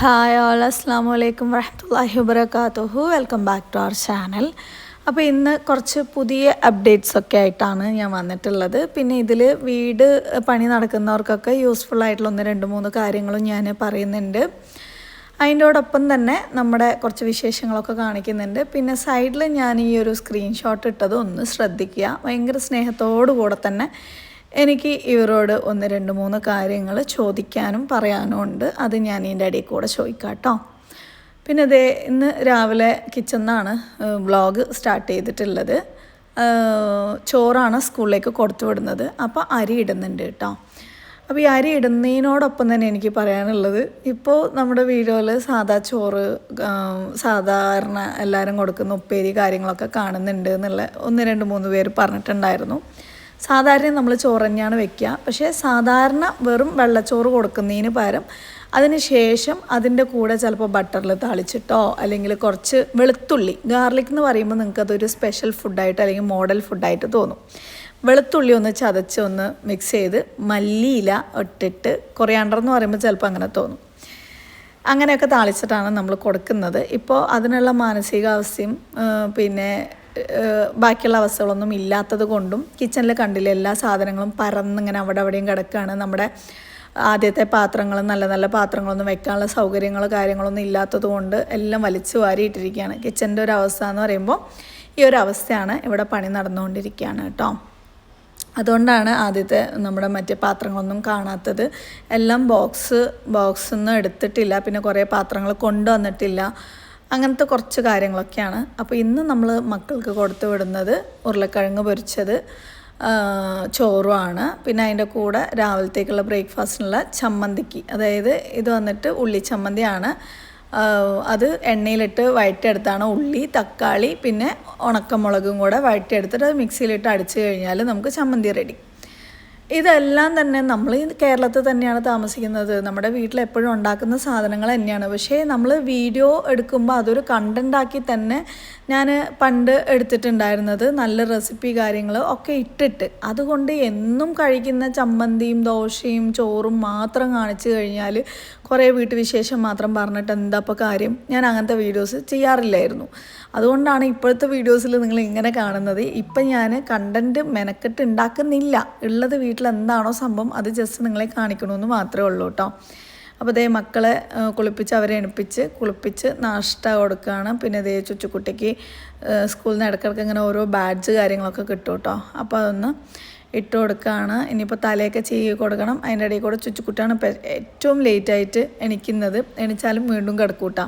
Hi all അസ്സാം വലൈക്കും വരഹമുല്ലാഹി വബർക്കാത്തുഹു welcome back to our channel അപ്പോൾ ഇന്ന് കുറച്ച് പുതിയ അപ്ഡേറ്റ്സ് ഒക്കെ ആയിട്ടാണ് ഞാൻ വന്നിട്ടുള്ളത്. പിന്നെ ഇതിൽ വീട് പണി നടക്കുന്നവർക്കൊക്കെ യൂസ്ഫുൾ ആയിട്ടുള്ള ഒന്ന് രണ്ട് മൂന്ന് കാര്യങ്ങളും ഞാൻ പറയുന്നുണ്ട്. അതിന്റോടൊപ്പം തന്നെ നമ്മുടെ കുറച്ച് വിശേഷങ്ങളൊക്കെ കാണിക്കുന്നുണ്ട്. പിന്നെ സൈഡിൽ ഞാൻ ഈ ഒരു സ്ക്രീൻഷോട്ട് ഇട്ടത് ഒന്ന് ശ്രദ്ധിക്കുക. ഭയങ്കര സ്നേഹത്തോടു കൂടെ തന്നെ എനിക്ക് ഇവരോട് ഒന്ന് രണ്ട് മൂന്ന് കാര്യങ്ങൾ ചോദിക്കാനും പറയാനും ഉണ്ട്. അത് ഞാൻ ഇതിന്റെ ഇടയിൽ കൂടെ ചോദിക്കാം കേട്ടോ. പിന്നെ ഇതേ ഇന്ന് രാവിലെ കിച്ചണിന്നാണ് വ്ളോഗ് സ്റ്റാർട്ട് ചെയ്തിട്ടുള്ളത്. ചോറാണ് സ്കൂളിലേക്ക് കൊടുത്തു വിടുന്നത്. അപ്പോൾ അരി ഇടുന്നുണ്ട് കേട്ടോ. അപ്പോൾ ഈ അരി ഇടുന്നതിനോടൊപ്പം തന്നെ എനിക്ക് പറയാനുള്ളത് ഇപ്പോൾ നമ്മുടെ വീഡിയോയിൽ സാദാ ചോറ് സാധാരണ എല്ലാവരും കൊടുക്കുന്ന ഉപ്പേരി കാര്യങ്ങളൊക്കെ കാണുന്നുണ്ട് എന്നുള്ള ഒന്ന് രണ്ട് മൂന്ന് പേര് പറഞ്ഞിട്ടുണ്ടായിരുന്നു. സാധാരണ നമ്മൾ ചോറ് തന്നെയാണ് വെക്കുക. പക്ഷേ സാധാരണ വെറും വെള്ളച്ചോറ് കൊടുക്കുന്നതിന് പകരം അതിന് ശേഷം അതിന്റെ കൂടെ ചിലപ്പോൾ ബട്ടറിൽ താളിച്ചിട്ടോ അല്ലെങ്കിൽ കുറച്ച് വെളുത്തുള്ളി ഗാർലിക് എന്ന് പറയുമ്പോൾ നിങ്ങൾക്ക് അതൊരു സ്പെഷ്യൽ ഫുഡായിട്ട് അല്ലെങ്കിൽ മോഡൽ ഫുഡായിട്ട് തോന്നും. വെളുത്തുള്ളി ഒന്ന് ചതച്ച് ഒന്ന് മിക്സ് ചെയ്ത് മല്ലിയില ഇട്ടിട്ട് കൊറിയാണ്ടർ എന്ന് പറയുമ്പോൾ ചിലപ്പോൾ അങ്ങനെ തോന്നും. അങ്ങനെയൊക്കെ താളിച്ചിട്ടാണ് നമ്മൾ കൊടുക്കുന്നത്. ഇപ്പോൾ അതിനുള്ള മാനസികാവസ്ഥയും പിന്നെ ബാക്കിയുള്ള അവസ്ഥകളൊന്നും ഇല്ലാത്തത് കൊണ്ടും കിച്ചണിൽ കണ്ടില്ല എല്ലാ സാധനങ്ങളും പരന്നിങ്ങനെ അവിടെ അവിടെയും കിടക്കുകയാണ് നമ്മുടെ ആദ്യത്തെ പാത്രങ്ങൾ നല്ല നല്ല പാത്രങ്ങളൊന്നും വെക്കാനുള്ള സൗകര്യങ്ങളോ കാര്യങ്ങളൊന്നും ഇല്ലാത്തത് കൊണ്ട് എല്ലാം വലിച്ചു വാരിയിട്ടിരിക്കുകയാണ്. കിച്ചന്റെ ഒരു അവസ്ഥ എന്ന് പറയുമ്പോൾ ഈ ഒരു അവസ്ഥയാണ് ഇവിടെ പണി നടന്നുകൊണ്ടിരിക്കുകയാണ് കേട്ടോ. അതുകൊണ്ടാണ് ആദ്യത്തെ നമ്മുടെ മറ്റേ പാത്രങ്ങളൊന്നും കാണാത്തത്. എല്ലാം ബോക്സ് ബോക്സ് നിന്ന് എടുത്തിട്ടില്ല. പിന്നെ കുറേ പാത്രങ്ങൾ കൊണ്ടുവന്നിട്ടില്ല. അങ്ങനത്തെ കുറച്ച് കാര്യങ്ങളൊക്കെയാണ്. അപ്പോൾ ഇന്ന് നമ്മൾ മക്കൾക്ക് കൊടുത്തു വിടുന്നത് ഉരുളക്കിഴങ്ങ് പൊരിച്ചത് ചോറുമാണ്. പിന്നെ അതിന്റെ കൂടെ രാവിലത്തേക്കുള്ള ബ്രേക്ക്ഫാസ്റ്റിനുള്ള ചമ്മന്തിക്ക്. അതായത് ഇത് വന്നിട്ട് ഉള്ളി ചമ്മന്തിയാണ്. അത് എണ്ണയിലിട്ട് വഴറ്റിയെടുത്താണ് ഉള്ളി തക്കാളി പിന്നെ ഉണക്കമുളകും കൂടെ വഴറ്റിയെടുത്തിട്ട് മിക്സിയിലിട്ട് അടിച്ചു കഴിഞ്ഞാൽ നമുക്ക് ചമ്മന്തി റെഡി. ഇതെല്ലാം തന്നെ നമ്മൾ ഈ കേരളത്തിൽ തന്നെയാണ് താമസിക്കുന്നത്. നമ്മുടെ വീട്ടിൽ എപ്പോഴും ഉണ്ടാക്കുന്ന സാധനങ്ങൾ തന്നെയാണ്. പക്ഷേ നമ്മൾ വീഡിയോ എടുക്കുമ്പോൾ അതൊരു കണ്ടന്റാക്കി തന്നെ ഞാൻ പണ്ട് എടുത്തിട്ടുണ്ടായിരുന്നത് നല്ല റെസിപ്പി കാര്യങ്ങൾ ഒക്കെ ഇട്ടിട്ട്. അതുകൊണ്ട് എന്നും കഴിക്കുന്ന ചമ്മന്തിയും ദോശയും ചോറും മാത്രം കാണിച്ചു കഴിഞ്ഞാൽ കുറേ വീട്ടുവിശേഷം മാത്രം പറഞ്ഞിട്ട് എന്താ ഇപ്പോൾ കാര്യം? ഞാൻ അങ്ങനത്തെ വീഡിയോസ് ചെയ്യാറില്ലായിരുന്നു. അതുകൊണ്ടാണ് ഇപ്പോഴത്തെ വീഡിയോസിൽ നിങ്ങൾ ഇങ്ങനെ കാണുന്നത്. ഇപ്പം ഞാൻ കണ്ടന്റ് മെനക്കെട്ട് ഉണ്ടാക്കുന്നില്ല ഉള്ളത് വീട്ടിൽ എന്താണോ സംഭവം അത് ജസ്റ്റ് നിങ്ങളെ കാണിക്കണമെന്ന് മാത്രമേ ഉള്ളൂ കേട്ടോ അപ്പോൾ ദേ മക്കളെ കുളിപ്പിച്ച് അവരെ എണിപ്പിച്ച് കുളിപ്പിച്ച് നാഷ്ട കൊടുക്കുകയാണ് പിന്നെ ദേ ചുച്ചുക്കുട്ടിക്ക് സ്കൂളിൽ നിന്ന് ഇടയ്ക്കിടയ്ക്ക് ഇങ്ങനെ ഓരോ ബാഡ്ജ് കാര്യങ്ങളൊക്കെ കിട്ടും കേട്ടോ അപ്പോൾ അതൊന്ന് ഇട്ട് കൊടുക്കുകയാണ് ഇനിയിപ്പോൾ തലയൊക്കെ ചെയ്ത് കൊടുക്കണം. അതിന്റെ ഇടയിൽ കൂടെ ചുച്ചുക്കുട്ടിയാണ് ഏറ്റവും ലേറ്റായിട്ട് എണിക്കുന്നത്. എണിച്ചാലും വീണ്ടും കിടക്കൂട്ടാ.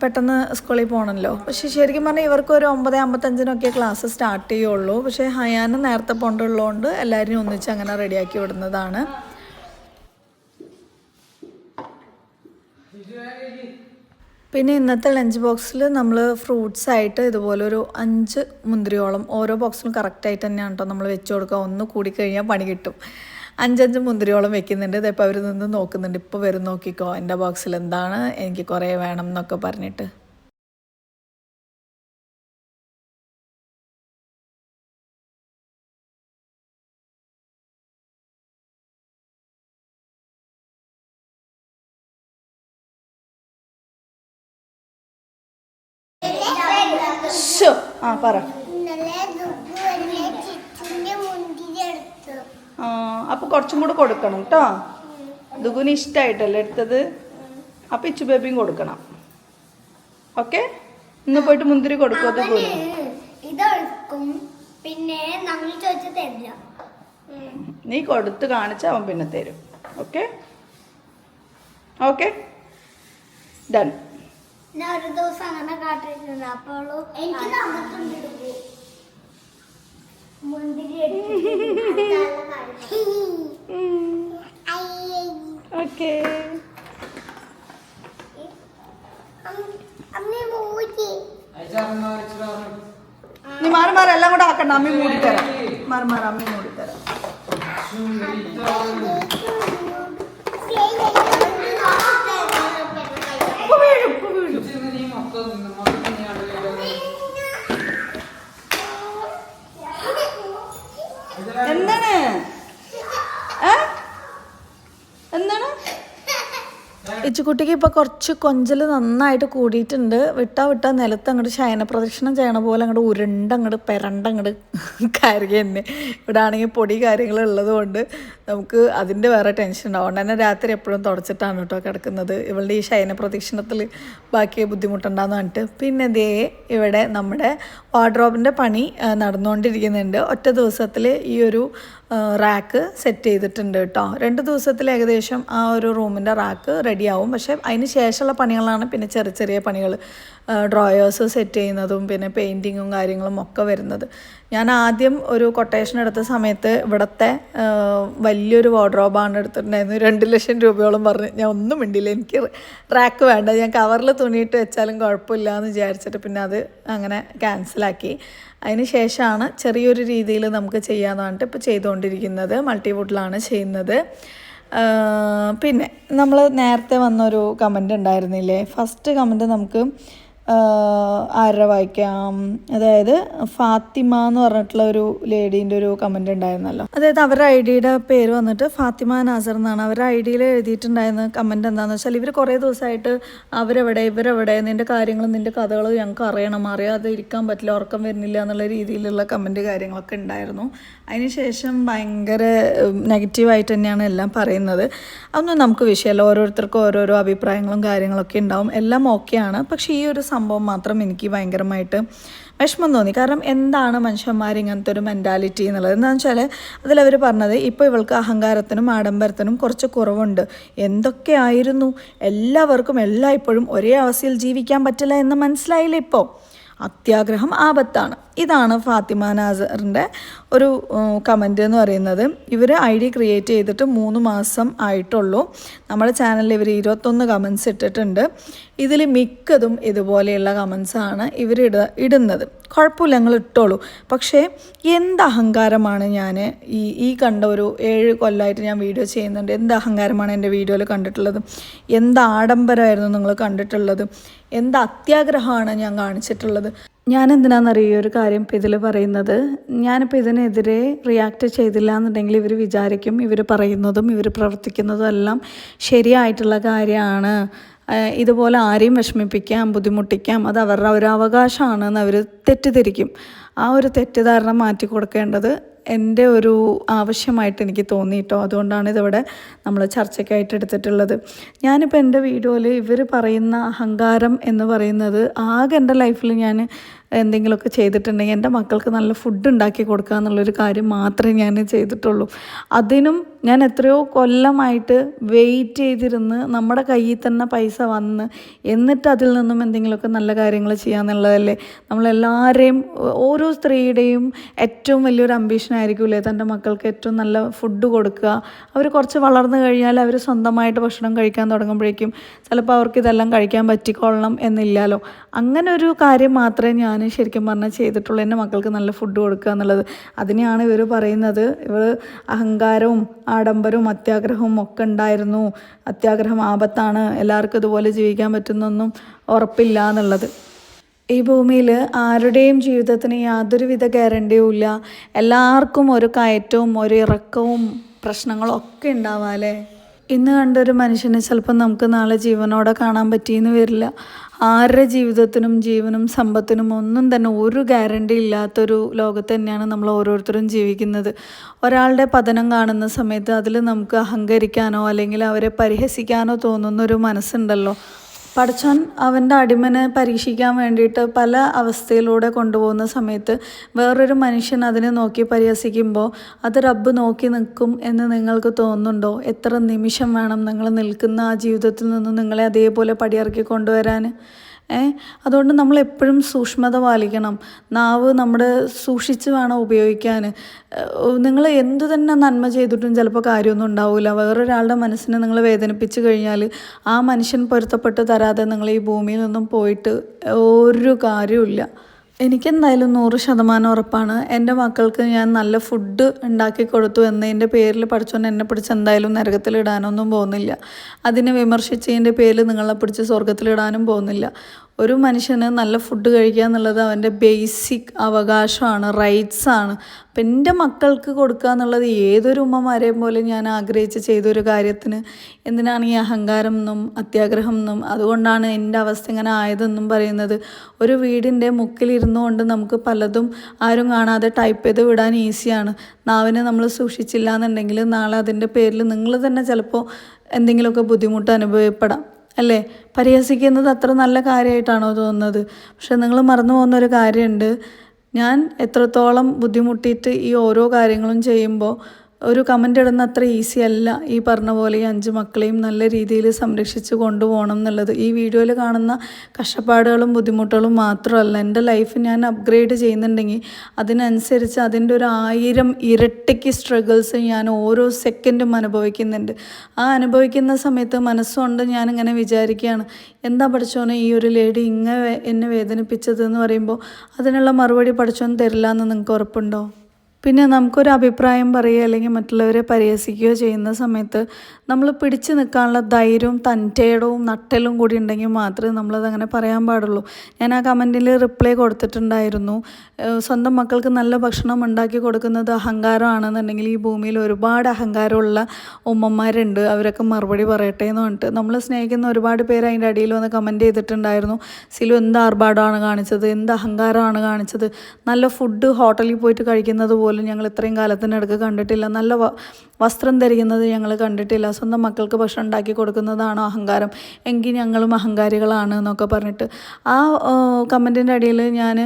പെട്ടെന്ന് സ്കൂളിൽ പോകണമല്ലോ പക്ഷേ ശരിക്കും പറഞ്ഞാൽ ഇവർക്ക് ഒരു ഒമ്പത് അമ്പത്തഞ്ചിനൊക്കെ ക്ലാസ് സ്റ്റാർട്ട് ചെയ്യുള്ളൂ. പക്ഷേ ഹയാന് നേരത്തെ പോണ്ടുള്ളതുകൊണ്ട് എല്ലാവരും ഒന്നിച്ച് അങ്ങനെ റെഡിയാക്കി വിടുന്നതാണ്. പിന്നെ ഇന്നത്തെ ലഞ്ച് ബോക്സിൽ നമ്മൾ ഫ്രൂട്ട്സ് ആയിട്ട് ഇതുപോലെ ഒരു അഞ്ച് മുന്തിരിയോളം ഓരോ ബോക്സിലും കറക്റ്റായിട്ട് തന്നെയാണ് കേട്ടോ നമ്മൾ വെച്ച് കൊടുക്കുക. ഒന്ന് കൂടി കഴിഞ്ഞാൽ പണി കിട്ടും. അഞ്ചഞ്ച് മുന്തിരിയോളം വെക്കുന്നുണ്ട്. ഇതിപ്പോൾ അവർ നിന്ന് നോക്കുന്നുണ്ട്. ഇപ്പോൾ വരും നോക്കിക്കോ. എന്റെ ബോക്സിൽ എന്താണ്? എനിക്ക് കുറേ വേണം എന്നൊക്കെ പറഞ്ഞിട്ട്. ആ പറ. ആ അപ്പോൾ കുറച്ചും കൂടെ കൊടുക്കണം കേട്ടോ ദുഗുന് ഇഷ്ടമായിട്ടല്ലേ എടുത്തത്? അപ്പൊ ഇച്ചു ബേബിയും കൊടുക്കണം. ഓക്കെ? ഇന്ന് പോയിട്ട് മുന്തിരി കൊടുക്കും ദുഗുന്? പിന്നെ നമ്മൾ ചോദിച്ചു നീ കൊടുത്ത് കാണിച്ച അവൻ പിന്നെ തരും. ഓക്കെ? ഓക്കെ? ഡൺ ഞാൻ ഒരു ദിവസം അങ്ങനെ കാട്ടിട്ടുണ്ട് അപ്പോൾ എനിക്ക് തന്നിട്ടുണ്ട്. മുന്തിരി ഓക്കെ. നീ മാറി മാറി എല്ലാം കൂടെ ആക്കണ്ട അമ്മി മൂടിത്തരാം. മാറി മാറി അമ്മി മൂടിത്തരാം. എന്താണ് ഏ എന്താണ് ഇച്ചുകുട്ടിക്ക് ഇപ്പോൾ കുറച്ച് കൊഞ്ചൽ നന്നായിട്ട് കൂടിയിട്ടുണ്ട്. വിട്ടാ വിട്ടാ നിലത്ത് അങ്ങോട്ട് ശയന പ്രദക്ഷിണം ചെയ്യണ പോലെ അങ്ങോട്ട് ഉരുണ്ട് അങ്ങോട്ട് പെരണ്ട് അങ്ങോട്ട് കയറി തന്നെ ഇവിടെ ആണെങ്കിൽ പൊടി കാര്യങ്ങൾ ഉള്ളത് കൊണ്ട് നമുക്ക് അതിന്റെ വേറെ ടെൻഷൻ ഉണ്ടാവും. തന്നെ രാത്രി എപ്പോഴും തുടച്ചിട്ടാണ് കേട്ടോ കിടക്കുന്നത്. ഇവളുടെ ഈ ശയന പ്രദക്ഷിണത്തിൽ ബാക്കി ബുദ്ധിമുട്ടുണ്ടാന്ന് പറഞ്ഞിട്ട്. പിന്നെ ദേ ഇവിടെ നമ്മുടെ വാർഡ്രോബിന്റെ പണി നടന്നുകൊണ്ടിരിക്കുന്നുണ്ട്. ഒറ്റ ദിവസത്തിൽ ഈ ഒരു റാക്ക് സെറ്റ് ചെയ്തിട്ടുണ്ട് കേട്ടോ. രണ്ട് ദിവസത്തിൽ ഏകദേശം ആ ഒരു റൂമിന്റെ റാക്ക് റെഡിയാവും പക്ഷേ അതിന് ശേഷമുള്ള പണികളാണ് പിന്നെ ചെറിയ ചെറിയ പണികൾ. ഡ്രോയേഴ്സ് സെറ്റ് ചെയ്യുന്നതും പിന്നെ പെയിന്റിങ്ങും കാര്യങ്ങളും ഒക്കെ വരുന്നത്. ഞാൻ ആദ്യം ഒരു കൊട്ടേഷൻ എടുത്ത സമയത്ത് ഇവിടുത്തെ വലിയൊരു വാർഡ്രോബാണ് എടുത്തിട്ടുണ്ടായിരുന്നത്. രണ്ട് ലക്ഷം രൂപയോളം പറഞ്ഞ്. ഞാൻ ഒന്നും മിണ്ടില്ല എനിക്ക് റാക്ക് വേണ്ട. ഞാൻ കവറിൽ തുണിയിട്ട് വെച്ചാലും കുഴപ്പമില്ല എന്ന് വിചാരിച്ചിട്ട് പിന്നെ അത് അങ്ങനെ ക്യാൻസലാക്കി അതിന് ശേഷമാണ് ചെറിയൊരു രീതിയിൽ നമുക്ക് ചെയ്യാമെന്ന് പറഞ്ഞിട്ട് ഇപ്പോൾ ചെയ്തുകൊണ്ടിരിക്കുന്നത്. മൾട്ടിവുഡിലാണ് ചെയ്യുന്നത്. പിന്നെ നമ്മൾ നേരത്തെ വന്നൊരു കമന്റ് ഉണ്ടായിരുന്നില്ലേ? ഫസ്റ്റ് കമന്റ് നമുക്ക് ആരുടെ വായിക്കാം. അതായത് ഫാത്തിമ എന്ന് പറഞ്ഞിട്ടുള്ള ഒരു ലേഡീന്റെ ഒരു കമന്റ് ഉണ്ടായിരുന്നല്ലോ. അതായത് അവരുടെ ഐ ഡിയുടെ പേര് വന്നിട്ട് ഫാത്തിമ നാസർ എന്നാണ്. അവരുടെ ഐ ഡിയിൽ എഴുതിയിട്ടുണ്ടായിരുന്ന കമന്റ് എന്താണെന്ന് വെച്ചാൽ ഇവർ കുറേ ദിവസമായിട്ട് അവരെവിടെ ഇവരെവിടെ നിന്റെ കാര്യങ്ങളും നിന്റെ കഥകൾ ഞങ്ങൾക്ക് അറിയണം. അറിയാതെ ഇരിക്കാൻ പറ്റില്ല ഉറക്കം വരുന്നില്ല എന്നുള്ള രീതിയിലുള്ള കമന്റ് കാര്യങ്ങളൊക്കെ ഉണ്ടായിരുന്നു. അതിനുശേഷം ഭയങ്കര നെഗറ്റീവായിട്ട് തന്നെയാണ് എല്ലാം പറയുന്നത്. അതൊന്നും നമുക്ക് വിഷയമല്ല. ഓരോരുത്തർക്കും ഓരോരോ അഭിപ്രായങ്ങളും കാര്യങ്ങളൊക്കെ ഉണ്ടാവും. എല്ലാം ഓക്കെയാണ് പക്ഷേ ഈ ഒരു സംഭവം മാത്രം എനിക്ക് ഭയങ്കരമായിട്ട് വിഷമം തോന്നി. കാരണം എന്താണ് മനുഷ്യന്മാർ ഇങ്ങനത്തെ ഒരു മെന്റാലിറ്റി എന്നുള്ളത്? എന്താണെന്ന് വെച്ചാൽ അതിലവർ പറഞ്ഞത് ഇപ്പോൾ ഇവൾക്ക് അഹങ്കാരത്തിനും ആഡംബരത്തിനും കുറച്ച് കുറവുണ്ട്. എന്തൊക്കെ ആയിരുന്നു? എല്ലാവർക്കും എല്ലായ്പ്പോഴും ഒരേ അവസ്ഥയിൽ ജീവിക്കാൻ പറ്റില്ല എന്ന് മനസ്സിലായില്ല ഇപ്പോൾ അത്യാഗ്രഹം ആപത്താണ്. ഇതാണ് ഫാത്തിമ നാസറിന്റെ ഒരു കമന്റ് എന്ന് പറയുന്നത്. ഇവർ ഐ ഡി ക്രിയേറ്റ് ചെയ്തിട്ട് മൂന്ന് മാസം ആയിട്ടുള്ളൂ. നമ്മുടെ ചാനലിൽ ഇവർ ഇരുപത്തൊന്ന് കമൻസ് ഇട്ടിട്ടുണ്ട്. ഇതിൽ മിക്കതും ഇതുപോലെയുള്ള കമൻസാണ് ഇവർ ഇട ഇടുന്നത്. കുഴപ്പമില്ല ഞങ്ങൾ ഇട്ടോളൂ. പക്ഷേ എന്ത് അഹങ്കാരമാണ് ഞാൻ ഈ ഈ കണ്ട ഒരു ഏഴ് കൊല്ലമായിട്ട് ഞാൻ വീഡിയോ ചെയ്യുന്നുണ്ട്. എന്ത് അഹങ്കാരമാണ് എന്റെ വീഡിയോയിൽ കണ്ടിട്ടുള്ളത്? എന്ത് ആഡംബരമായിരുന്നു നിങ്ങൾ കണ്ടിട്ടുള്ളത്? എന്ത് അത്യാഗ്രഹമാണ് ഞാൻ കാണിച്ചിട്ടുള്ളത്? ഞാൻ എന്തിനാണെന്നറിയോ ഒരു കാര്യം ഇപ്പോൾ ഇതിൽ പറയുന്നത്? ഞാനിപ്പോൾ ഇതിനെതിരെ റിയാക്ട് ചെയ്തില്ല എന്നുണ്ടെങ്കിൽ ഇവർ വിചാരിക്കും ഇവർ പറയുന്നതും ഇവർ പ്രവർത്തിക്കുന്നതും എല്ലാം ശരിയായിട്ടുള്ള കാര്യമാണ്. ഇതുപോലെ ആരെയും വിഷമിപ്പിക്കാം ബുദ്ധിമുട്ടിക്കാം അത് അവരുടെ ഒരു അവകാശമാണെന്ന് അവർ തെറ്റിദ്ധരിക്കും. ആ ഒരു തെറ്റിദ്ധാരണ മാറ്റി കൊടുക്കേണ്ടത് എന്റെ ഒരു ആവശ്യമായിട്ട് എനിക്ക് തോന്നിയിട്ടോ അതുകൊണ്ടാണ് ഇതിവിടെ നമ്മൾ ചർച്ചയ്ക്കായിട്ട് എടുത്തിട്ടുള്ളത്. ഞാനിപ്പോൾ എന്റെ വീഡിയോയിൽ ഇവർ പറയുന്ന അഹങ്കാരം എന്ന് പറയുന്നത് ആകെ എന്റെ ലൈഫിൽ ഞാൻ എന്തെങ്കിലുമൊക്കെ ചെയ്തിട്ടുണ്ടെങ്കിൽ എന്റെ മക്കൾക്ക് നല്ല ഫുഡ് ഉണ്ടാക്കി കൊടുക്കുക എന്നുള്ളൊരു കാര്യം മാത്രമേ ഞാൻ ചെയ്തിട്ടുള്ളൂ. അതിനും ഞാൻ എത്രയോ കൊല്ലമായിട്ട് വെയിറ്റ് ചെയ്തിരുന്ന് നമ്മുടെ കയ്യിൽ തന്നെ പൈസ വന്ന് എന്നിട്ട് അതിൽ നിന്നും എന്തെങ്കിലുമൊക്കെ നല്ല കാര്യങ്ങൾ ചെയ്യാമെന്നുള്ളതല്ലേ നമ്മളെല്ലാവരെയും ഓരോ സ്ത്രീയുടെയും ഏറ്റവും വലിയൊരു അംബീഷൻ ആയിരിക്കില്ലേ തന്റെ മക്കൾക്ക് ഏറ്റവും നല്ല ഫുഡ് കൊടുക്കുക. അവർ കുറച്ച് വളർന്നു കഴിഞ്ഞാൽ അവർ സ്വന്തമായിട്ട് ഭക്ഷണം കഴിക്കാൻ തുടങ്ങുമ്പോഴേക്കും ചിലപ്പോൾ അവർക്ക് ഇതെല്ലാം കഴിക്കാൻ പറ്റിക്കൊള്ളണം എന്നില്ലല്ലോ. അങ്ങനെ ഒരു കാര്യം മാത്രമേ ഞാൻ ശരിക്കും പറഞ്ഞാൽ ചെയ്തിട്ടുള്ള എന്റെ മക്കൾക്ക് നല്ല ഫുഡ് കൊടുക്കുക എന്നുള്ളത്. അതിനെയാണ് ഇവർ പറയുന്നത്. ഇവർ അഹങ്കാരവും ആഡംബരവും അത്യാഗ്രഹവും ഒക്കെ ഉണ്ടായിരുന്നു. അത്യാഗ്രഹം ആപത്താണ്. എല്ലാവർക്കും ഇതുപോലെ ജീവിക്കാൻ പറ്റുന്നൊന്നും ഉറപ്പില്ല എന്നുള്ളത്. ഈ ഭൂമിയിൽ ആരുടെയും ജീവിതത്തിന് യാതൊരുവിധ ഗ്യാരണ്ടിയും ഇല്ല. എല്ലാവർക്കും ഒരു കയറ്റവും ഒരു ഇറക്കവും പ്രശ്നങ്ങളൊക്കെ ഉണ്ടാവാല്ലേ ഇന്ന് കണ്ടൊരു മനുഷ്യനെ ചിലപ്പോൾ നമുക്ക് നാളെ ജീവനോടെ കാണാൻ പറ്റിയെന്ന് വരില്ല. ആരുടെ ജീവിതത്തിനും ജീവനും സമ്പത്തിനും ഒന്നും തന്നെ ഒരു ഗ്യാരണ്ടി ഇല്ലാത്തൊരു ലോകത്ത് തന്നെയാണ് നമ്മൾ ഓരോരുത്തരും ജീവിക്കുന്നത്. ഒരാളുടെ പതനം കാണുന്ന സമയത്ത് അതിൽ നമുക്ക് അഹങ്കരിക്കാനോ അല്ലെങ്കിൽ അവരെ പരിഹസിക്കാനോ തോന്നുന്ന ഒരു മനസ്സുണ്ടല്ലോ. പഠിച്ചോൻ അവന്റെ അടിമനെ പരീക്ഷിക്കാൻ വേണ്ടിയിട്ട് പല അവസ്ഥയിലൂടെ കൊണ്ടുപോകുന്ന സമയത്ത് വേറൊരു മനുഷ്യൻ അതിനെ നോക്കി പരിഹസിക്കുമ്പോൾ അത് റബ്ബ് നോക്കി നിൽക്കും എന്ന് നിങ്ങൾക്ക് തോന്നുന്നുണ്ടോ? എത്ര നിമിഷം വേണം നിങ്ങൾ നിൽക്കുന്ന ആ ജീവിതത്തിൽ നിന്ന് നിങ്ങളെ അതേപോലെ പടിയിറക്കി കൊണ്ടുവരാൻ? അതുകൊണ്ട് നമ്മൾ എപ്പോഴും സൂക്ഷ്മത പാലിക്കണം. നാവ് നമ്മുടെ സൂക്ഷിച്ച് വേണം ഉപയോഗിക്കാൻ. നിങ്ങൾ എന്തു തന്നെ നന്മ ചെയ്തിട്ടും ചിലപ്പോൾ കാര്യമൊന്നും ഉണ്ടാവില്ല. വേറൊരാളുടെ മനസ്സിനെ നിങ്ങൾ വേദനിപ്പിച്ച് കഴിഞ്ഞാൽ ആ മനുഷ്യൻ പൊരുത്തപ്പെട്ട് തരാതെ നിങ്ങൾ ഈ ഭൂമിയിൽ നിന്നും പോയിട്ട് ഒരു കാര്യമില്ല എനിക്കെന്തായാലും നൂറ് ശതമാനം ഉറപ്പാണ്. എന്റെ മക്കൾക്ക് ഞാൻ നല്ല ഫുഡ് ഉണ്ടാക്കി കൊടുത്തു എന്നതിന്റെ പേരിൽ പഠിച്ചുകൊണ്ട് എന്നെ പിടിച്ച് എന്തായാലും നരകത്തിലിടാനൊന്നും പോകുന്നില്ല. അതിനെ വിമർശിച്ചതിന്റെ പേരിൽ നിങ്ങളെ പിടിച്ച് സ്വർഗത്തിലിടാനും പോകുന്നില്ല. ഒരു മനുഷ്യന് നല്ല ഫുഡ് കഴിക്കുക എന്നുള്ളത് അവന്റെ ബേസിക് അവകാശമാണ് റൈറ്റ്സാണ് അപ്പം എന്റെ മക്കൾക്ക് കൊടുക്കുക എന്നുള്ളത് ഏതൊരു ഉമ്മമാരെയും പോലെ ഞാൻ ആഗ്രഹിച്ച് ചെയ്തൊരു കാര്യത്തിന് എന്തിനാണ് ഈ അഹങ്കാരം എന്നും അത്യാഗ്രഹം എന്നും അതുകൊണ്ടാണ് എന്റെ അവസ്ഥ ഇങ്ങനെ ആയതെന്നും പറയുന്നത്. ഒരു വീടിന്റെ മുക്കിലിരുന്നു കൊണ്ട് നമുക്ക് പലതും ആരും കാണാതെ ടൈപ്പ് ചെയ്ത് വിടാൻ ഈസിയാണ് നാവിനെ നമ്മൾ സൂക്ഷിച്ചില്ല എന്നുണ്ടെങ്കിൽ നാളെ അതിന്റെ പേരിൽ നിങ്ങൾ തന്നെ ചിലപ്പോൾ എന്തെങ്കിലുമൊക്കെ ബുദ്ധിമുട്ട് അനുഭവപ്പെടാം. അല്ലേ? പരിഹസിക്കുന്നത് അത്ര നല്ല കാര്യമായിട്ടാണോ തോന്നുന്നത്? പക്ഷെ നിങ്ങൾ മറന്നു പോകുന്ന ഒരു കാര്യമുണ്ട്. ഞാൻ എത്രത്തോളം ബുദ്ധിമുട്ടിയിട്ട് ഈ ഓരോ കാര്യങ്ങളും ചെയ്യുമ്പോൾ ഒരു കമന്റ് ഇടുന്ന അത്ര ഈസി അല്ല. ഈ പറഞ്ഞ പോലെ ഈ അഞ്ച് മക്കളെയും നല്ല രീതിയിൽ സംരക്ഷിച്ച് കൊണ്ടുപോകണം എന്നുള്ളത്. ഈ വീഡിയോയിൽ കാണുന്ന കഷ്ടപ്പാടുകളും ബുദ്ധിമുട്ടുകളും മാത്രമല്ല. എന്റെ ലൈഫ് ഞാൻ അപ്ഗ്രേഡ് ചെയ്യുന്നുണ്ടെങ്കിൽ അതിനനുസരിച്ച് അതിന്റെ ഒരു ആയിരം ഇരട്ടിക്ക് സ്ട്രഗിൾസ് ഞാൻ ഓരോ സെക്കൻഡും അനുഭവിക്കുന്നുണ്ട്. ആ അനുഭവിക്കുന്ന സമയത്ത് മനസ്സുകൊണ്ട് ഞാനിങ്ങനെ വിചാരിക്കുകയാണ് എന്താ പഠിച്ചോനെ ഈ ഒരു ലേഡി ഇങ്ങനെ എന്നെ വേദനിപ്പിച്ചത്? എന്ന് പറയുമ്പോൾ അതിനുള്ള മറുപടി പഠിച്ചോന്ന് തരില്ല എന്ന് നിങ്ങൾക്ക് ഉറപ്പുണ്ടോ? പിന്നെ നമുക്കൊരു അഭിപ്രായം പറയുക അല്ലെങ്കിൽ മറ്റുള്ളവരെ പരിഹസിക്കുകയോ ചെയ്യുന്ന സമയത്ത് നമ്മൾ പിടിച്ചു നിൽക്കാനുള്ള ധൈര്യവും തന്റേടവും നട്ടലും കൂടി ഉണ്ടെങ്കിൽ മാത്രമേ നമ്മളതങ്ങനെ പറയാൻ പാടുള്ളൂ. ഞാൻ ആ കമന്റിൽ റിപ്ലൈ കൊടുത്തിട്ടുണ്ടായിരുന്നു. സ്വന്തം മക്കൾക്ക് നല്ല ഭക്ഷണം ഉണ്ടാക്കി കൊടുക്കുന്നത് അഹങ്കാരമാണെന്നുണ്ടെങ്കിൽ ഈ ഭൂമിയിൽ ഒരുപാട് അഹങ്കാരമുള്ള ഉമ്മമാരുണ്ട് അവരൊക്കെ മറുപടി പറയട്ടെ എന്ന് പറഞ്ഞിട്ട് നമ്മൾ സ്നേഹിക്കുന്ന ഒരുപാട് പേര് അതിന്റെ അടിയിൽ വന്ന് കമന്റ് ചെയ്തിട്ടുണ്ടായിരുന്നു. സിലു എന്ത് ആർഭാടമാണ് കാണിച്ചത്? എന്ത് അഹങ്കാരമാണ് കാണിച്ചത്? നല്ല ഫുഡ് ഹോട്ടലിൽ പോയിട്ട് കഴിക്കുന്നത് പോലും ഞങ്ങൾ ഇത്രയും കാലത്തിനിടക്ക് കണ്ടിട്ടില്ല. നല്ല വസ്ത്രം ധരിക്കുന്നത് ഞങ്ങൾ കണ്ടിട്ടില്ല. സ്വന്തം മക്കൾക്ക് ഭക്ഷണം ഉണ്ടാക്കി കൊടുക്കുന്നതാണോ അഹങ്കാരം. എങ്കിൽ ഞങ്ങളും അഹങ്കാരികളാണ് എന്നൊക്കെ പറഞ്ഞിട്ട് ആ കമന്റിന്റെ അടിയിൽ ഞാൻ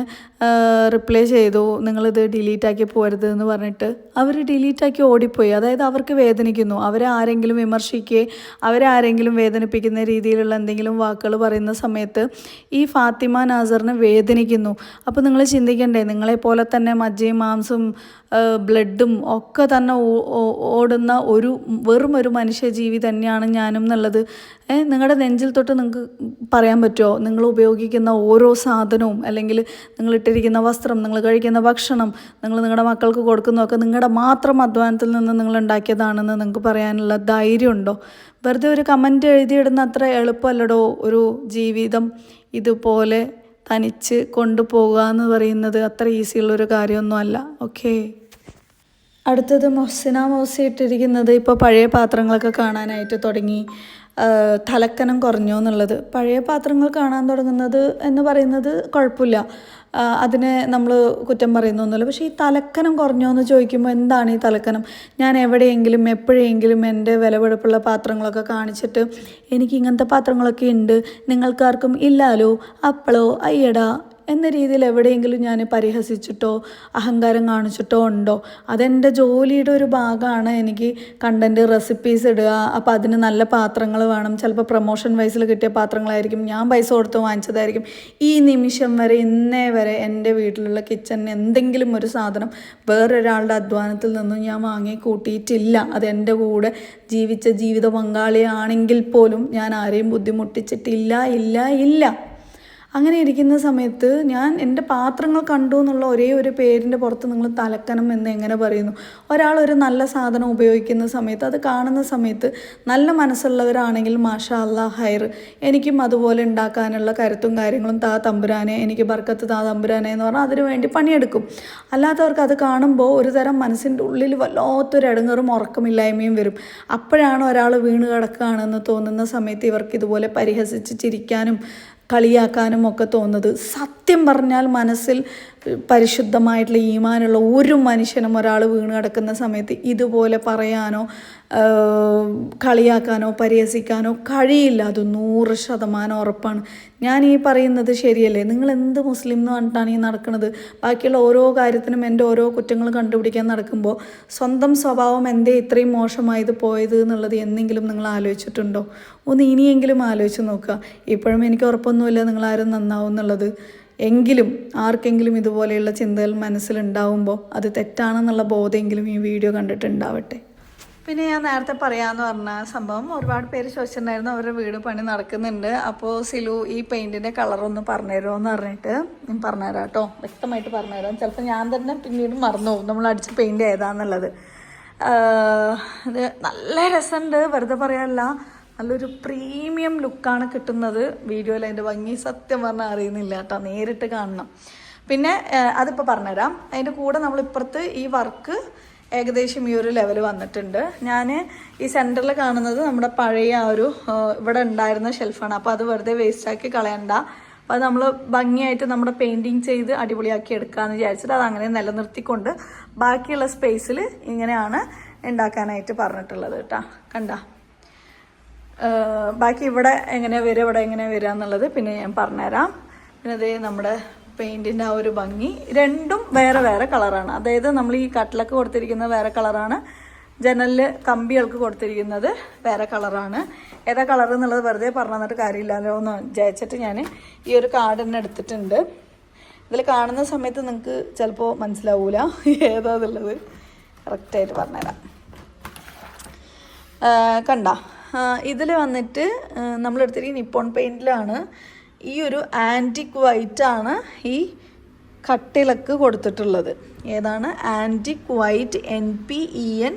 റിപ്ലൈ ചെയ്തു. നിങ്ങളിത് ഡിലീറ്റാക്കി പോരുത് എന്ന് പറഞ്ഞിട്ട് അവർ ഡിലീറ്റാക്കി ഓടിപ്പോയി. അതായത് അവർക്ക് വേദനിക്കുന്നു. അവരെ ആരെങ്കിലും വിമർശിക്കുകയെ അവരെ ആരെങ്കിലും വേദനിപ്പിക്കുന്ന രീതിയിലുള്ള എന്തെങ്കിലും വാക്കുകൾ പറയുന്ന സമയത്ത് ഈ ഫാത്തിമ നാസറിന് വേദനിക്കുന്നു. അപ്പോൾ നിങ്ങൾ ചിന്തിക്കണ്ടേ നിങ്ങളെപ്പോലെ തന്നെ മജ്ജയും മാംസും ബ്ലഡും ഒക്കെ തന്നെ ഓടുന്ന ഒരു വെറും ഒരു മനുഷ്യജീവി തന്നെയാണ് ഞാനും എന്നുള്ളത്. നിങ്ങളുടെ നെഞ്ചിൽ തൊട്ട് നിങ്ങൾക്ക് പറയാൻ പറ്റുമോ നിങ്ങൾ ഉപയോഗിക്കുന്ന ഓരോ സാധനവും അല്ലെങ്കിൽ നിങ്ങൾ ഇട്ടിരിക്കുന്ന വസ്ത്രം നിങ്ങൾ കഴിക്കുന്ന ഭക്ഷണം നിങ്ങൾ നിങ്ങളുടെ മക്കൾക്ക് കൊടുക്കുന്നതൊക്കെ നിങ്ങളുടെ മാത്രം അധ്വാനത്തിൽ നിന്ന് നിങ്ങൾ ഉണ്ടാക്കിയതാണെന്ന് നിങ്ങൾക്ക് പറയാനുള്ള ധൈര്യമുണ്ടോ? വെറുതെ ഒരു കമന്റ് എഴുതിയിടുന്ന അത്ര എളുപ്പമല്ലടോ ഒരു ജീവിതം ഇതുപോലെ തനിച്ച് കൊണ്ടുപോകുക എന്ന് പറയുന്നത് അത്ര ഈസിയുള്ളൊരു കാര്യമൊന്നുമല്ല. ഓക്കേ അടുത്തത് മൊസിന മോസി ഇട്ടിരിക്കുന്നത് ഇപ്പോൾ പഴയ പാത്രങ്ങളൊക്കെ കാണാനായിട്ട് തുടങ്ങി. തലക്കനം കുറഞ്ഞു എന്നുള്ളത്. പഴയ പാത്രങ്ങൾ കാണാൻ തുടങ്ങുന്നത് എന്ന് പറയുന്നത് കുഴപ്പമില്ല. അതിനെ നമ്മൾ കുറ്റം പറയുന്നൊന്നുമില്ല പക്ഷേ ഈ തലക്കനം കുറഞ്ഞോ എന്ന് ചോദിക്കുമ്പോൾ എന്താണ് ഈ തലക്കനം? ഞാൻ എവിടെയെങ്കിലും എപ്പോഴെങ്കിലും എന്റെ വിലപിടിപ്പുള്ള പാത്രങ്ങളൊക്കെ കാണിച്ചിട്ട് എനിക്ക് ഇങ്ങനത്തെ പാത്രങ്ങളൊക്കെ ഉണ്ട് നിങ്ങൾക്കാർക്കും ഇല്ലാലോ അപ്പളോ അയ്യടാ എന്ന രീതിയിൽ എവിടെയെങ്കിലും ഞാൻ പരിഹസിച്ചിട്ടോ അഹങ്കാരം കാണിച്ചിട്ടോ ഉണ്ടോ? അതെന്റെ ജോലിയുടെ ഒരു ഭാഗമാണ് എനിക്ക് കണ്ടന്റ് റെസിപ്പീസ് ഇടുക. അപ്പോൾ അതിന് നല്ല പാത്രങ്ങൾ വേണം. ചിലപ്പോൾ പ്രൊമോഷൻ വൈസിൽ കിട്ടിയ പാത്രങ്ങളായിരിക്കും. ഞാൻ പൈസ കൊടുത്ത് വാങ്ങിച്ചതായിരിക്കും. ഈ നിമിഷം വരെ ഇന്നേ വരെ എന്റെ വീട്ടിലുള്ള കിച്ചണിന് എന്തെങ്കിലും ഒരു സാധനം വേറൊരാളുടെ അധ്വാനത്തിൽ നിന്നും ഞാൻ വാങ്ങി കൂട്ടിയിട്ടില്ല. അത് എന്റെ കൂടെ ജീവിച്ച ജീവിത പങ്കാളിയാണെങ്കിൽ പോലും ഞാൻ ആരെയും ബുദ്ധിമുട്ടിച്ചിട്ടില്ല ഇല്ല ഇല്ല. അങ്ങനെ ഇരിക്കുന്ന സമയത്ത് ഞാൻ എന്റെ പാത്രങ്ങൾ കണ്ടു എന്നുള്ള ഒരേ ഒരു പേരിന്റെ പുറത്ത് നിങ്ങൾ തലക്കണം എന്ന് എങ്ങനെ പറയുന്നു? ഒരാൾ ഒരു നല്ല സാധനം ഉപയോഗിക്കുന്ന സമയത്ത് അത് കാണുന്ന സമയത്ത് നല്ല മനസ്സുള്ളവരാണെങ്കിൽ മാഷാ അല്ലാ ഹൈർ. എനിക്കും അതുപോലെ ഉണ്ടാക്കാനുള്ള കരുത്തും കാര്യങ്ങളും താ തമ്പുരാനെ എനിക്ക് ബർക്കത്ത് താ തമ്പുരാനെ എന്ന് പറഞ്ഞാൽ അതിനു വേണ്ടി പണിയെടുക്കും. അല്ലാത്തവർക്ക് അത് കാണുമ്പോൾ ഒരു തരം മനസ്സിന്റെ ഉള്ളിൽ വല്ലാത്തൊരു ഇടങ്ങറും ഉറക്കമില്ലായ്മയും വരും. അപ്പോഴാണ് ഒരാൾ വീണ് കിടക്കുകയാണെന്ന് തോന്നുന്ന സമയത്ത് ഇവർക്ക് ഇതുപോലെ പരിഹസിച്ച് ചിരിക്കാനും കളിയാക്കാനും ഒക്കെ തോന്നുന്നത്. സത്യം പറഞ്ഞാൽ മനസ്സിൽ പരിശുദ്ധമായിട്ടുള്ള ഈമാനുള്ള ഒരു മനുഷ്യനും ഒരാൾ വീണ് കിടക്കുന്ന സമയത്ത് ഇതുപോലെ പറയാനോ കളിയാക്കാനോ പരിഹസിക്കാനോ കഴിയില്ല. അത് നൂറ് ശതമാനം ഉറപ്പാണ്. ഞാൻ ഈ പറയുന്നത് ശരിയല്ലേ? നിങ്ങൾ എന്ത് മുസ്ലിം എന്ന് പറഞ്ഞിട്ടാണ് ഈ നടക്കുന്നത് ബാക്കിയുള്ള ഓരോ കാര്യത്തിനും എന്റെ ഓരോ കുറ്റങ്ങൾ കണ്ടുപിടിക്കാൻ നടക്കുമ്പോൾ സ്വന്തം സ്വഭാവം എന്തേ ഇത്രയും മോശമായത് പോയത് എന്നുള്ളത് എന്തെങ്കിലും നിങ്ങൾ ആലോചിച്ചിട്ടുണ്ടോ? ഒന്ന് ഇനിയെങ്കിലും ആലോചിച്ച് നോക്കുക. ഇപ്പോഴും എനിക്ക് ഉറപ്പൊന്നുമില്ല നിങ്ങളാരും നന്നാവും എന്നുള്ളത്. എങ്കിലും ആർക്കെങ്കിലും ഇതുപോലെയുള്ള ചിന്തകൾ മനസ്സിലുണ്ടാവുമ്പോൾ അത് തെറ്റാണെന്നുള്ള ബോധമെങ്കിലും ഈ വീഡിയോ കണ്ടിട്ടുണ്ടാവട്ടെ. പിന്നെ ഞാൻ നേരത്തെ പറയാന്ന് പറഞ്ഞ സംഭവം ഒരുപാട് പേര് ചോദിച്ചിട്ടുണ്ടായിരുന്നു അവരുടെ വീട് പണി നടക്കുന്നുണ്ട്. അപ്പോൾ സിലു ഈ കളർ ഒന്ന് പറഞ്ഞുതരുമോ എന്ന് പറഞ്ഞിട്ട് ഞാൻ പറഞ്ഞുതരാം കേട്ടോ. വ്യക്തമായിട്ട് പറഞ്ഞുതരാം. ചിലപ്പോൾ ഞാൻ തന്നെ പിന്നീട് മറന്നു പോകും നമ്മൾ അടിച്ച പെയിന്റ് ഏതാന്നുള്ളത്. ഇത് നല്ല രസമുണ്ട് വെറുതെ പറയാനല്ല. നല്ലൊരു പ്രീമിയം ലുക്കാണ് കിട്ടുന്നത്. വീഡിയോയിൽ അതിന്റെ ഭംഗി സത്യം പറഞ്ഞാൽ അറിയുന്നില്ല കേട്ടോ. നേരിട്ട് കാണണം. പിന്നെ അതിപ്പോൾ പറഞ്ഞുതരാം. അതിന്റെ കൂടെ നമ്മൾ ഇപ്പുറത്ത് ഈ വർക്ക് ഏകദേശം ഈ ഒരു ലെവൽ വന്നിട്ടുണ്ട്. ഞാൻ ഈ സെന്ററിൽ കാണുന്നത് നമ്മുടെ പഴയ ആ ഒരു ഇവിടെ ഉണ്ടായിരുന്ന ഷെൽഫാണ് അപ്പോൾ അത് വെറുതെ വേസ്റ്റാക്കി കളയണ്ട. അപ്പോൾ അത് നമ്മൾ ഭംഗിയായിട്ട് നമ്മുടെ പെയിന്റിങ് ചെയ്ത് അടിപൊളിയാക്കി എടുക്കാമെന്ന് വിചാരിച്ചിട്ട് അത് അങ്ങനെ നിലനിർത്തിക്കൊണ്ട് ബാക്കിയുള്ള സ്പേസിൽ ഇങ്ങനെയാണ് ഉണ്ടാക്കാനായിട്ട് പറഞ്ഞിട്ടുള്ളത് കേട്ടോ. കണ്ട? ബാക്കി ഇവിടെ എങ്ങനെ വരിക ഇവിടെ എങ്ങനെ വരിക എന്നുള്ളത് പിന്നെ ഞാൻ പറഞ്ഞുതരാം. പിന്നെ അതേ നമ്മുടെ പെയിന്റിന്റെ ആ ഒരു ഭംഗി. രണ്ടും വേറെ വേറെ കളറാണ്. അതായത് നമ്മൾ ഈ കട്ടിലൊക്കെ കൊടുത്തിരിക്കുന്നത് വേറെ കളറാണ്. ജനലിൽ കമ്പികൾക്ക് കൊടുത്തിരിക്കുന്നത് വേറെ കളറാണ്. ഏതാ കളർ എന്നുള്ളത് വെറുതെ പറഞ്ഞു തന്നിട്ട് കാര്യമില്ലല്ലോ എന്ന് വിചാരിച്ചിട്ട് ഞാൻ ഈ ഒരു കാർഡ് തന്നെ എടുത്തിട്ടുണ്ട്. ഇതിൽ കാണുന്ന സമയത്ത് നിങ്ങൾക്ക് ചിലപ്പോൾ മനസ്സിലാവൂല ഏതാ എന്നുള്ളത് കറക്റ്റായിട്ട് പറഞ്ഞുതരാം. കണ്ട. ഇതിൽ വന്നിട്ട് നമ്മൾ എടുത്തിരിക്കുന്ന നിപ്പോൺ പെയിന്റിലാണ് ഈ ഒരു ആന്റിക് ആണ് ഈ കട്ടിളക്ക് കൊടുത്തിട്ടുള്ളത്. ഏതാണ്? Antique white N P E N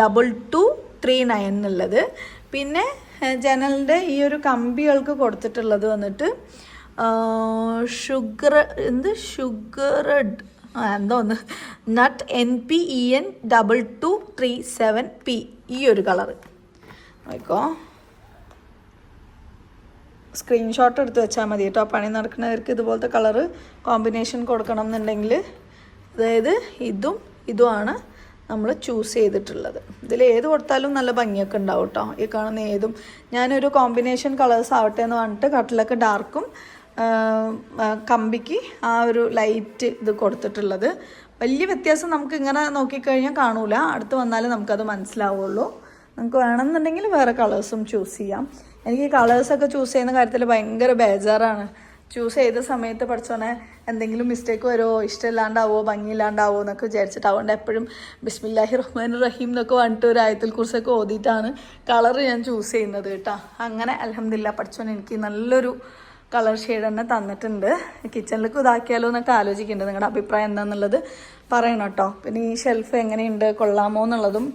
double two three nine എന്നുള്ളത് പിന്നെ ജനലിന്റെ ഈ ഒരു കമ്പികൾക്ക് കൊടുത്തിട്ടുള്ളത് വന്നിട്ട് ഷുഗർ എന്ത്? ഷുഗറഡ് എന്തോ ഒന്ന്? Nut N P E N double two three seven P ഈ ഒരു കളറ്. നോക്കോ സ്ക്രീൻഷോട്ട് എടുത്ത് വെച്ചാൽ മതി കേട്ടോ. പണി നടക്കുന്നവർക്ക് ഇതുപോലത്തെ കളറ് കോമ്പിനേഷൻ കൊടുക്കണം എന്നുണ്ടെങ്കിൽ അതായത് ഇതും ഇതുമാണ് നമ്മൾ ചൂസ് ചെയ്തിട്ടുള്ളത്. ഇതിൽ ഏത് കൊടുത്താലും നല്ല ഭംഗിയൊക്കെ ഉണ്ടാവും കേട്ടോ. ഈ കാണുന്ന ഏതും. ഞാനൊരു കോമ്പിനേഷൻ കളേഴ്സ് ആവട്ടെ എന്ന് പറഞ്ഞിട്ട് കട്ടിലൊക്കെ ഡാർക്കും കമ്പിക്ക് ആ ഒരു ലൈറ്റ് ഇത് കൊടുത്തിട്ടുള്ളത്. വലിയ വ്യത്യാസം നമുക്ക് ഇങ്ങനെ നോക്കിക്കഴിഞ്ഞാൽ കാണൂല. അടുത്ത് വന്നാലേ നമുക്കത് മനസ്സിലാവുള്ളൂ. നമുക്ക് വേണമെന്നുണ്ടെങ്കിൽ വേറെ കളേഴ്സും ചൂസ് ചെയ്യാം. എനിക്ക് കളേഴ്സൊക്കെ ചൂസ് ചെയ്യുന്ന കാര്യത്തിൽ ഭയങ്കര ബേജാറാണ്. ചൂസ് ചെയ്ത സമയത്ത് പഠിച്ചോനെ എന്തെങ്കിലും മിസ്റ്റേക്ക് വരുമോ ഇഷ്ടമില്ലാണ്ടാവോ? ഭംഗിയില്ലാണ്ടാവോ? എന്നൊക്കെ വിചാരിച്ചിട്ട് അതുകൊണ്ട് എപ്പോഴും ബിസ്മില്ലാഹി റഹ്മാൻ റഹീം എന്നൊക്കെ പറഞ്ഞിട്ട് ഒരു ആയത്തിൽ കുറിച്ചൊക്കെ ഓതിയിട്ടാണ് കളർ ഞാൻ ചൂസ് ചെയ്യുന്നത് കേട്ടോ. അങ്ങനെ അലഹമില്ല പഠിച്ചോൻ എനിക്ക് നല്ലൊരു കളർ ഷെയ്ഡ് തന്നെ തന്നിട്ടുണ്ട്. കിച്ചണിലേക്ക് ഇതാക്കിയാലോ എന്നൊക്കെ ആലോചിക്കുന്നുണ്ട് നിങ്ങളുടെ അഭിപ്രായം എന്താണെന്നുള്ളത് പറയണം കേട്ടോ. പിന്നെ ഈ ഷെൽഫ് എങ്ങനെയുണ്ട്? കൊള്ളാമോ എന്നുള്ളതും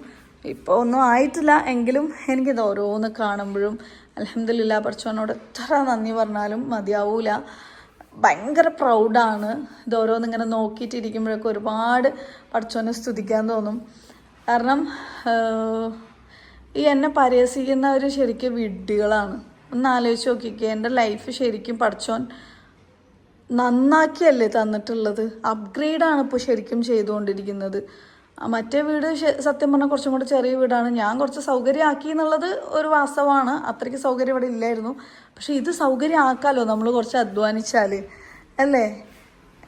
ഇപ്പോൾ ഒന്നും ആയിട്ടില്ല. എങ്കിലും എനിക്കിത് ഓരോന്ന് കാണുമ്പോഴും അലഹമില്ല പഠിച്ചവനോട് എത്ര നന്ദി പറഞ്ഞാലും മതിയാവൂല. ഭയങ്കര പ്രൗഡാണ് ഇത് ഇങ്ങനെ നോക്കിയിട്ടിരിക്കുമ്പോഴൊക്കെ ഒരുപാട് പഠിച്ചവനെ സ്തുതിക്കാൻ തോന്നും. കാരണം ഈ എന്നെ പരിഹസിക്കുന്നവർ ശരിക്കും വിഡ്ഢികളാണ്. ഒന്ന് ആലോചിച്ച് നോക്കിക്കുക എന്റെ ലൈഫ് ശരിക്കും പഠിച്ചോൻ നന്നാക്കിയല്ലേ തന്നിട്ടുള്ളത്? അപ്ഗ്രേഡാണ് ഇപ്പോൾ ശരിക്കും ചെയ്തുകൊണ്ടിരിക്കുന്നത്. മറ്റേ വീട് സത്യം പറഞ്ഞാൽ കുറച്ചും കൂടെ ചെറിയ വീടാണ്. ഞാൻ കുറച്ച് സൗകര്യമാക്കി എന്നുള്ളത് ഒരു വാസ്തവമാണ്. അത്രയ്ക്ക് സൗകര്യം ഇവിടെ ഇല്ലായിരുന്നു. പക്ഷേ ഇത് സൗകര്യമാക്കാമല്ലോ നമ്മൾ കുറച്ച് അധ്വാനിച്ചാൽ അല്ലേ?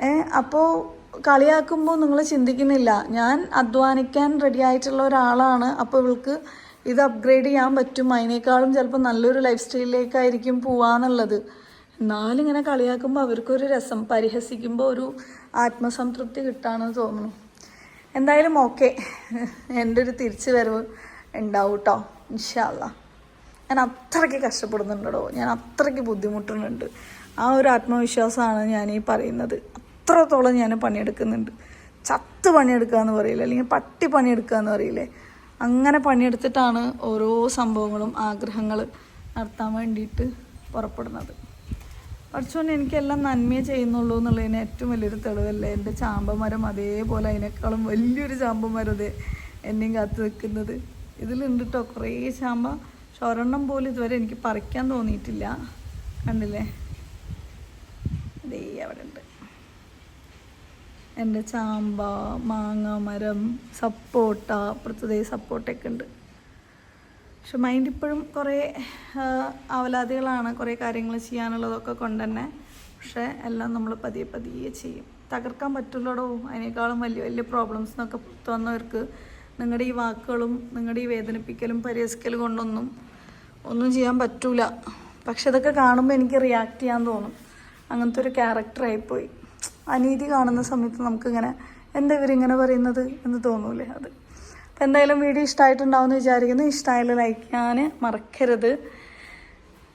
ഏ അപ്പോൾ കളിയാക്കുമ്പോൾ നിങ്ങൾ ചിന്തിക്കുന്നില്ല. ഞാൻ അധ്വാനിക്കാൻ റെഡി ആയിട്ടുള്ള ഒരാളാണ്. അപ്പോൾ ഇവൾക്ക് ഇത് അപ്ഗ്രേഡ് ചെയ്യാൻ പറ്റും. അതിനേക്കാളും ചിലപ്പോൾ നല്ലൊരു ലൈഫ് സ്റ്റൈലിലേക്കായിരിക്കും പോവാന്നുള്ളത്. എന്നാലും ഇങ്ങനെ കളിയാക്കുമ്പോൾ അവർക്കൊരു രസം. പരിഹസിക്കുമ്പോൾ ഒരു ആത്മസംതൃപ്തി കിട്ടാണെന്ന് തോന്നുന്നു. എന്തായാലും ഓക്കെ. എന്റെ ഒരു തിരിച്ചു വരവ് ഉണ്ടാവും കേട്ടോ ഇൻഷാല്ല ഞാൻ അത്രയ്ക്ക് കഷ്ടപ്പെടുന്നുണ്ടോ ഞാൻ അത്രയ്ക്ക് ബുദ്ധിമുട്ടുന്നുണ്ട്. ആ ഒരു ആത്മവിശ്വാസമാണ് ഞാൻ ഈ പറയുന്നത്. അത്രത്തോളം ഞാൻ പണിയെടുക്കുന്നുണ്ട്. ചത്ത് പണിയെടുക്കുക എന്ന് പറയില്ല? അല്ലെങ്കിൽ പട്ടി പണിയെടുക്കുക എന്ന് പറയില്ലേ? അങ്ങനെ പണിയെടുത്തിട്ടാണ് ഓരോ സംഭവങ്ങളും ആഗ്രഹങ്ങൾ നടത്താൻ വേണ്ടിയിട്ട് പുറപ്പെടുന്നത്. പഠിച്ചോണ്ട് എനിക്കെല്ലാം നന്മയെ ചെയ്യുന്നുള്ളൂ എന്നുള്ളതിന് ഏറ്റവും വലിയൊരു തെളിവല്ലേ? എന്റെ ചാമ്പമരം അതേപോലെ അതിനേക്കാളും വലിയൊരു ചാമ്പമരം അതെ എന്നെയും കാത്തു വെക്കുന്നത് ഇതിലുണ്ട് കേട്ടോ കുറേ ചാമ്പ. പക്ഷെ പോലും ഇതുവരെ എനിക്ക് പറിക്കാൻ തോന്നിയിട്ടില്ല. കണ്ടില്ലേ? ദേ അവിടെ ഉണ്ട് എന്റെ ചാമ്പ മാങ്ങ മരം സപ്പോട്ട അപ്പുറത്തതേ സപ്പോട്ടയൊക്കെ ഉണ്ട്. പക്ഷെ മൈൻഡ് ഇപ്പോഴും കുറേ അവലാദികളാണ് കുറേ കാര്യങ്ങൾ ചെയ്യാനുള്ളതൊക്കെ കൊണ്ട് തന്നെ പക്ഷേ എല്ലാം നമ്മൾ പതിയെ പതിയെ ചെയ്യും. തകർക്കാൻ പറ്റുള്ളടോ അതിനേക്കാളും വലിയ വലിയ പ്രോബ്ലംസ് എന്നൊക്കെ വന്നവർക്ക് നിങ്ങളുടെ ഈ വാക്കുകളും നിങ്ങളുടെ ഈ വേദനിപ്പിക്കലും പരിഹസിക്കലും കൊണ്ടൊന്നും ഒന്നും ചെയ്യാൻ പറ്റൂല. പക്ഷെ ഇതൊക്കെ കാണുമ്പോൾ എനിക്ക് റിയാക്ട് ചെയ്യാൻ തോന്നും. അങ്ങനത്തെ ഒരു ക്യാരക്ടറായിപ്പോയി അനീതി കാണുന്ന സമയത്ത് നമുക്കിങ്ങനെ എന്താ ഇവരിങ്ങനെ പറയുന്നത്? എന്ന് തോന്നൂലേ അത്. അപ്പം എന്തായാലും വീഡിയോ ഇഷ്ടമായിട്ടുണ്ടാവും എന്ന് വിചാരിക്കുന്നു. ഇഷ്ടമായാലും ലൈക്ക് ചെയ്യാൻ മറക്കരുത്.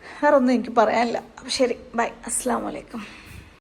വേറൊന്നും എനിക്ക് പറയാനില്ല. അപ്പം ശരി ബൈ അസ്സാം വലൈക്കും